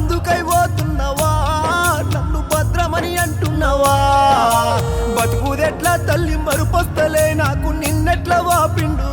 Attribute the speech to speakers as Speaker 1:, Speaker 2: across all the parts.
Speaker 1: అందుకై పోతున్నవా? నన్ను భద్రమని అంటున్నవా? బతుకుదెట్లా తల్లి మరుపొస్తలే? నాకు నిన్నెట్లా వాపిండు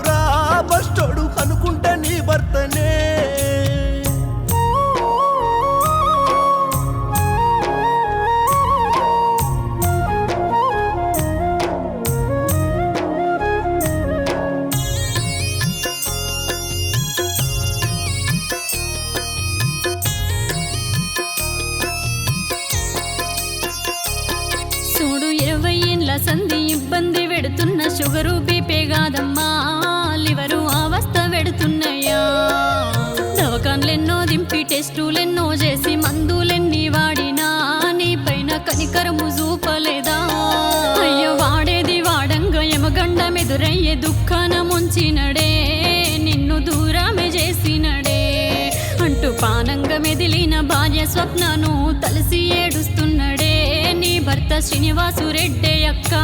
Speaker 1: దింపి టెస్టులెన్నో చేసి మందులెన్ని వాడినా నీ పైన కనికరము చూపలేదా? అయ్యో వాడేది వాడంగా యమగండ మెదురయ్యే దుఃఖాన ముంచినడే నిన్ను దూరమే చేసినడే. అంటూ పానంగా మెదిలిన భార్య స్వప్నను తలసి ఏడుస్తున్నడే నీ భర్త శ్రీనివాసు రెడ్డే అక్కా.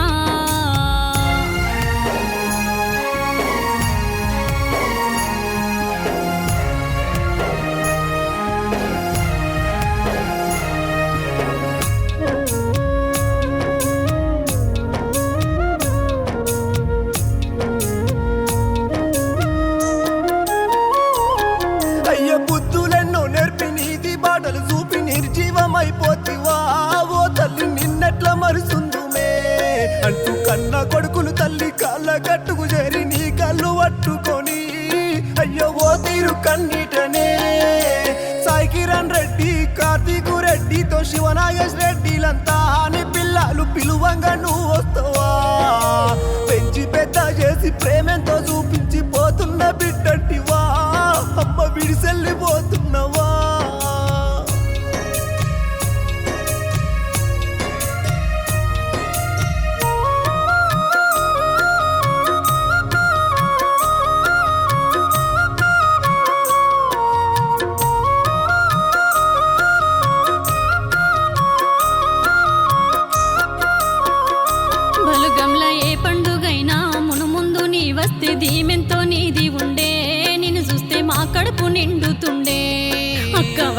Speaker 2: సాయి రెడ్డి కార్తీకు రెడ్డితో శివనాగేష్ రెడ్డిలంతా నీ పిల్లలు పిలువంగా నువ్వు వస్తావా? పెంచి పెద్ద చేసి ప్రేమెంతో చూపించి పోతున్న బిడ్డటివా? అమ్మ విడిసెళ్ళిపోతున్నావా?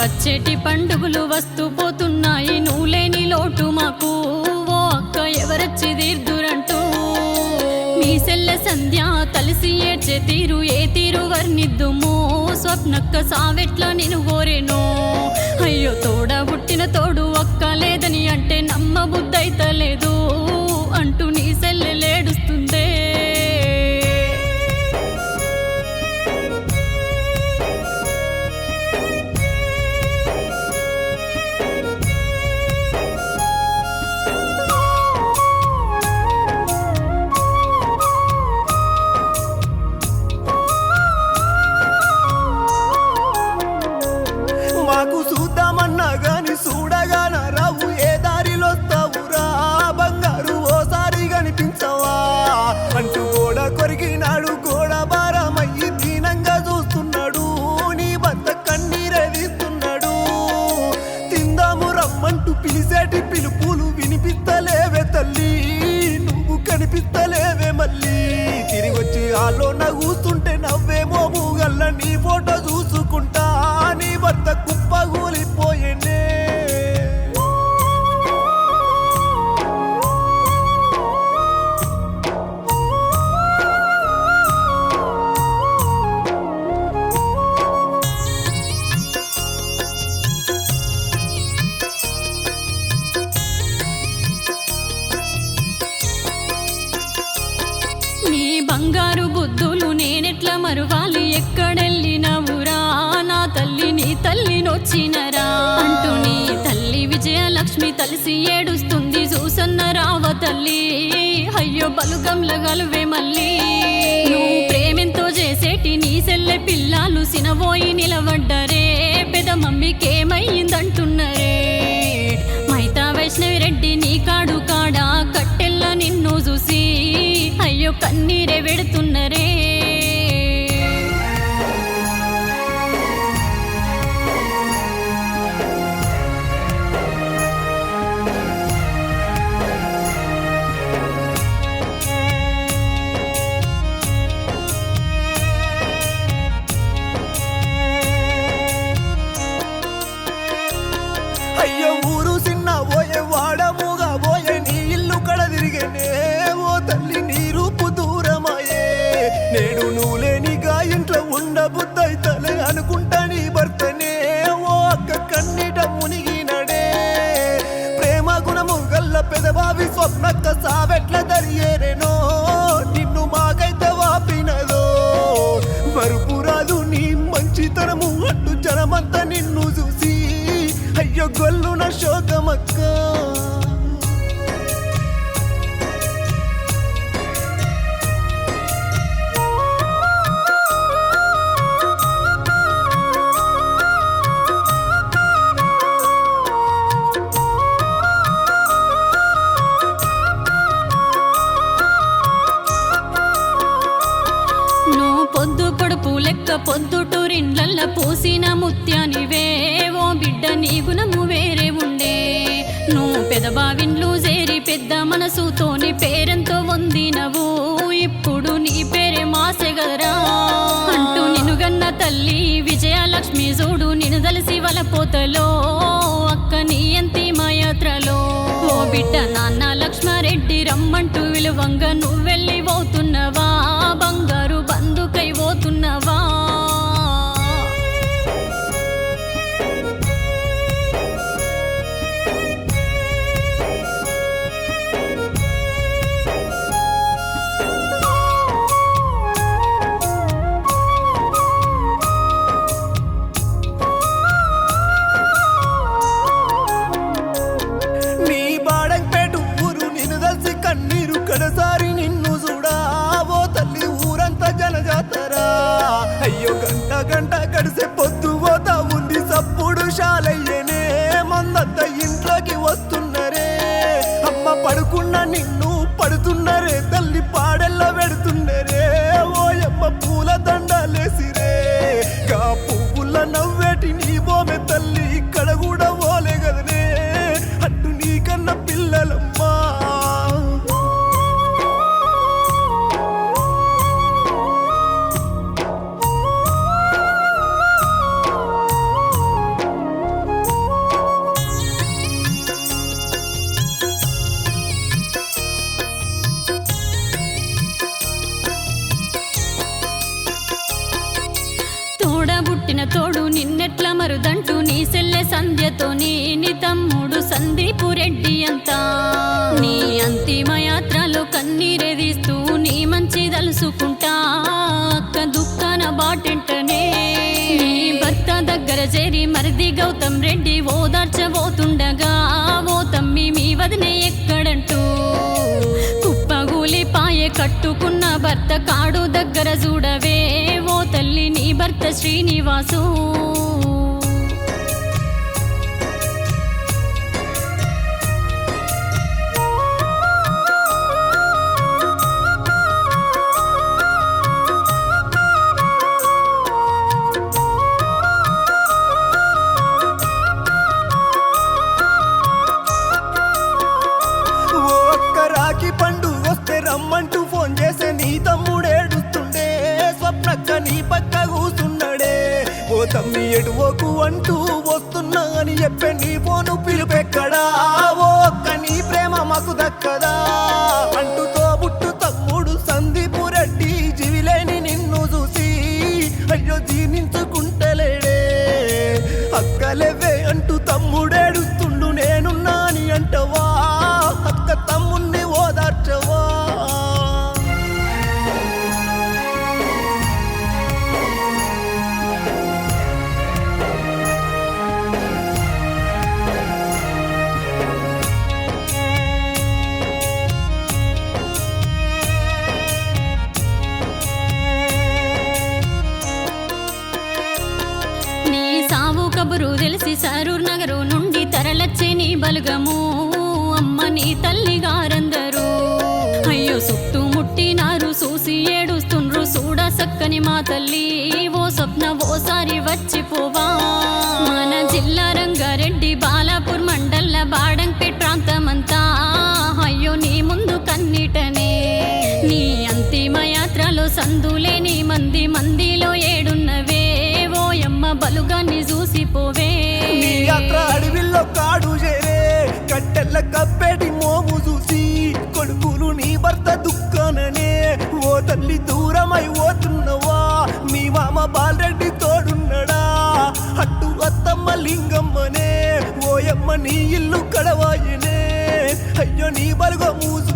Speaker 1: వచ్చేటి పండుగలు వస్తూ పోతున్నాయి. నువ్వు లేని లోటు మాకు. ఓ అక్క ఎవరొచ్చి తీర్దురంటూ? మీ సెల్ల సంధ్య తలిసి ఏడ్చే తీరు ఏ తీరు వర్ణిద్దుమో? స్వప్నక్క సావెట్లా నేను కోరేనో అయ్యో తోడ పుట్టిన తో నేనెట్లా ఎక్కడెళ్ళినవురా నా తల్లి నీ తల్లి నొచ్చినరా? అంటూ నీ తల్లి విజయలక్ష్మి తలిసి ఏడుస్తుంది చూసన్న రావ తల్లి. అయ్యో బలుగంల గలువే మళ్ళీ. నువ్వు ప్రేమెంతో చేసేటి నీ సెల్లె పిల్లలు సినబోయి నిలబడ్డరే. పెద మమ్మీకేమైందంటున్నరే
Speaker 2: అనుకుంటా నీ భర్తనే. ఓ అక్క కన్నీట మునిగినడే ప్రేమ గుణము గల్ల పెదబావి స్వప్నక్క సావెట్ల దరియేరేనో నిన్ను మాకైతే వాపినదో. మరుపురాదు నీ మంచితనము అట్టు జనమంతా నిన్ను చూసి. అయ్యో గొల్లున శోకమక్క.
Speaker 1: పొద్దు పొడుపు లెక్క పొద్దుటూరిండ్లల్ల పూసిన ముత్యానివే. ఓ బిడ్డ నీ గుణము వేరే ఉండే. నువ్వు పెదబావిండ్లు చేరి పెద్ద మనసుతోని పేరెంతో వందినవు. ఇప్పుడు నీ పేరే మాసెగదరా అంటూ నిన్ను గన్న తల్లి విజయలక్ష్మి చూడు నిన్ను వల వలపోతలో.
Speaker 2: అయ్యో గంట గంట గడిసే పొద్దు పోతా ఉంది. సప్పుడు శాలయ్య
Speaker 1: తోడబుట్టిన తోడు నిన్నెట్ల మరుదంటూ నీ సెల్లె సంధ్యతో నీ తమ్ముడు సందీపు రెడ్డి అంతా. నీ అంతిమ యాత్రలో కన్నీరెదిస్తూ నీ మంచి తలుసుకుంటా. అక్క దుఃఖాన బాటెంటనే నీ భర్త దగ్గర చేరి మరిది గౌతమ్ రెడ్డి ఓదార్చబోతుండగా ఓ తమ్మి మీ వదిన ఎక్కడంటూ పాయే కట్టుకున్న భర్త కాడు దగ్గర చూడవే. ఓ తల్లి నీ భర్త శ్రీనివాసు.
Speaker 2: స్వప్నక్క నీ పక్క కూసున్నాడే. ఓ తమ్మి ఎడువకు అంటూ వస్తున్నా అని చెప్పే నీ ఫోను పిలుపెక్కడా? ఓ
Speaker 1: కలిసి సరూర్ నగరు నుండి తరలచ్చే నీ బలుగము. అమ్మ నీ తల్లి గారందరూ అయ్యో చుట్టూ ముట్టినారు చూసి ఏడుస్తుండ్రు. చూడ సక్కని మా తల్లి ఓ స్వప్న ఓసారి లింగమ్మనే ఓయమ్మ
Speaker 2: నీ ఇల్లు కడవాయినే అయ్యో నీ బలుగ మూసు